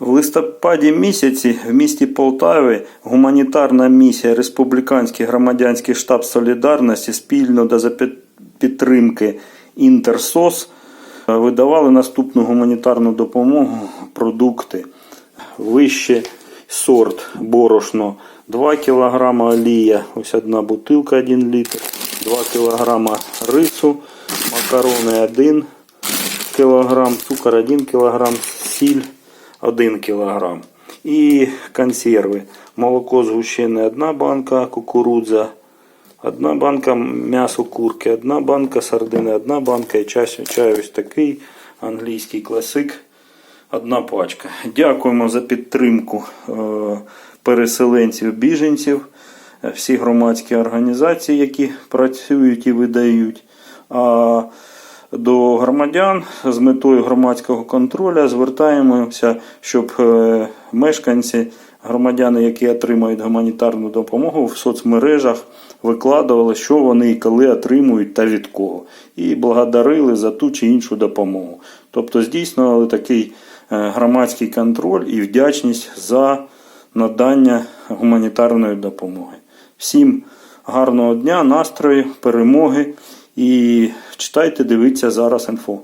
В листопаді місяці в місті Полтаві гуманітарна місія Республіканський громадянський штаб солідарності спільно за підтримки Інтерсос е, видавали наступну гуманітарну допомогу продукти. Вище сорт борошно 2 кг олія, ось одна бутилка 1 літр, 2 кг рису, макарони 1 кг, цукор 1 кг, сіль 1 кг. І консерви. Молоко згущене 1 банка, кукурудза, 1 банка м'ясо курки, 1 банка сардини, 1 банка і чай, чай ось такий англійський класик. Одна пачка. Дякуємо за підтримку е, переселенців, біженців, всі громадські організації, які працюють і видають. До громадян з метою громадського контролю звертаємося, щоб е, мешканці, громадяни, які отримають гуманітарну допомогу в соцмережах, викладували, що вони і коли отримують та від кого. І благодарили за ту чи іншу допомогу. Тобто здійснювали такий е, громадський контроль і вдячність за надання гуманітарної допомоги. Всім гарного дня, настрою, перемоги і читайте, дивіться зараз інфо.